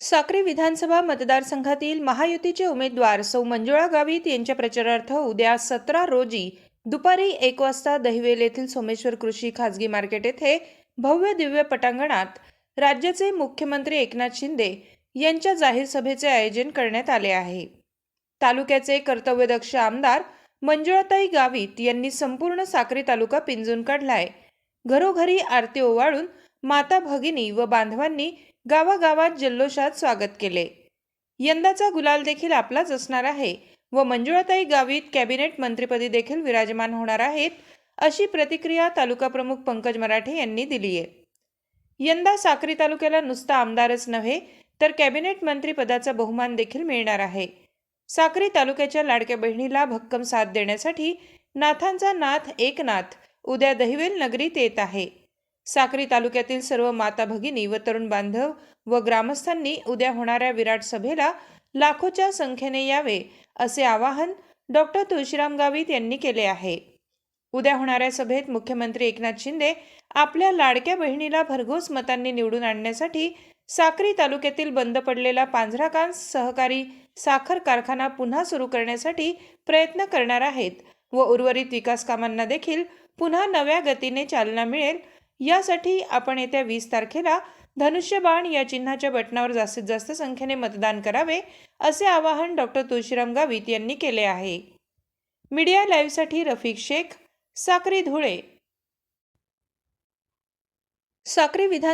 साक्री विधानसभा मतदारसंघातील महायुतीचे उमेदवार सौ मंजुळा गावित यांच्या प्रचारार्थ उद्या सतरा रोजी दुपारी एक वाजता दहिवेल येथील सोमेश्वर कृषी खाजगी मार्केट येथे भव्य दिव्य पटांगणात राज्याचे मुख्यमंत्री एकनाथ शिंदे यांच्या जाहीर सभेचे आयोजन करण्यात आले आहे. तालुक्याचे कर्तव्यदक्ष आमदार मंजुळाताई गावित यांनी संपूर्ण साक्री तालुका पिंजून काढलाय. घरोघरी आरती ओवाळून माता भगिनी व बांधवांनी गावागावात जल्लोषात स्वागत केले. यंदाचा गुलाल देखील आपलाच असणार आहे व मंजुळाताई गावीत कॅबिनेट मंत्रीपदी देखील विराजमान होणार आहेत अशी प्रतिक्रिया तालुका प्रमुख पंकज मराठे यांनी दिली आहे. यंदा साक्री तालुक्याला नुसता आमदारच नव्हे तर कॅबिनेट मंत्रिपदाचा बहुमान देखील मिळणार आहे. साक्री तालुक्याच्या लाडक्या बहिणीला भक्कम साथ देण्यासाठी नाथांचा नाथ एकनाथ उद्या दहिवेल नगरीत येत आहे. साक्री तालुक्यातील सर्व माता भगिनी व तरुण बांधव व ग्रामस्थांनी उद्या होणाऱ्या विराट सभेला लाखोच्या संख्येने यावे असे आवाहन डॉक्टर तुळशीराम गावित यांनी केले आहे. उद्या होणाऱ्या सभेत मुख्यमंत्री एकनाथ शिंदे आपल्या लाडक्या बहिणीला भरघोस मतांनी निवडून आणण्यासाठी साक्री तालुक्यातील बंद पडलेला पांझराकांस सहकारी साखर कारखाना पुन्हा सुरू करण्यासाठी प्रयत्न करणार आहेत व उर्वरित विकास कामांना देखील पुन्हा नव्या गतीने चालना मिळेल यासाठी आपण येत्या वीस तारखेला धनुष्यबाण या चिन्हाच्या बटनावर जास्तीत जास्त संख्येने मतदान करावे असे आवाहन डॉक्टर तुळशीराम गावित यांनी केले आहे. मीडिया लाईव्हसाठी रफिक शेख साक्री धुळे. साक्री विधान